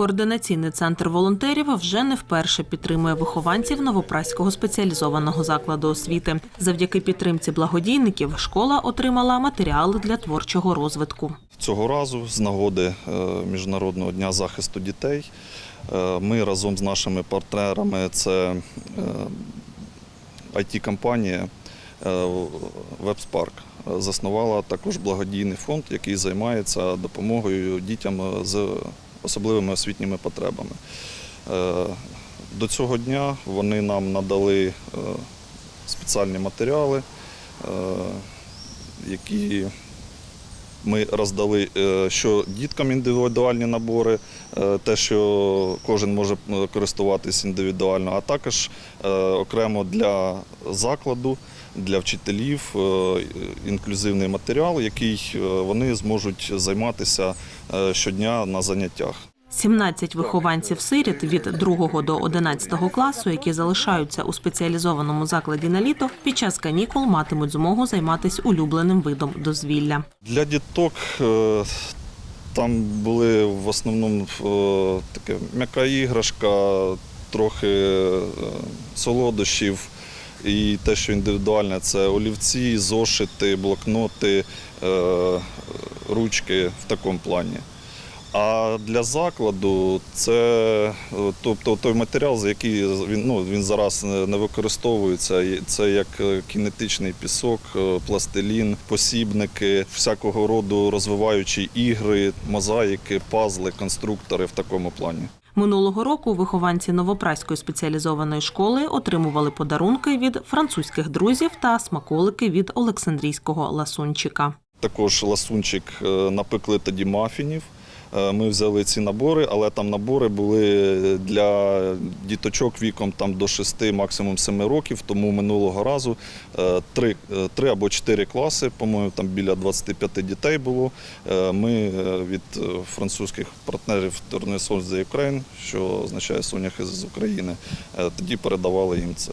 Координаційний центр волонтерів вже не вперше підтримує вихованців новопраського спеціалізованого закладу освіти. Завдяки підтримці благодійників школа отримала матеріали для творчого розвитку. Цього разу з нагоди е, Міжнародного дня захисту дітей е, ми разом з нашими партнерами, це IT-компанія Вебспарк, заснувала також благодійний фонд, який займається допомогою дітям з особливими освітніми потребами. Е, До цього дня вони нам надали е, спеціальні матеріали, е, які ми роздали е, що діткам індивідуальні набори, е, те, що кожен може е, користуватись індивідуально, а також окремо для закладу, для вчителів інклюзивний матеріал, який вони зможуть займатися щодня на заняттях. 17 вихованців сиріт від 2 до 11 класу, які залишаються у спеціалізованому закладі на літо, під час канікул матимуть змогу займатися улюбленим видом дозвілля. Для діток е, там були в основному е, таке м'яка іграшка, трохи е, солодощів. І те, що індивідуальне, це олівці, зошити, блокноти, ручки в такому плані. А для закладу це е, тобто той матеріал, за який він ну він зараз не використовується. Це як е, кінетичний пісок, е, пластилін, посібники, всякого роду розвиваючі ігри, мозаїки, пазли, конструктори в такому плані. Минулого року вихованці новопраської спеціалізованої школи отримували подарунки від французьких друзів та смаколики від Олександрійського ласунчика. Також ласунчик напекли тоді мафінів. Е, Ми взяли ці набори, але там набори були для діточок віком там до 6, максимум 7 років. Тому минулого разу е, три, е, три або чотири класи, по-моєму, там біля 25 дітей було. Ми від французьких партнерів Tournesol the Ukraine, що означає соняхи з України, тоді передавали їм це.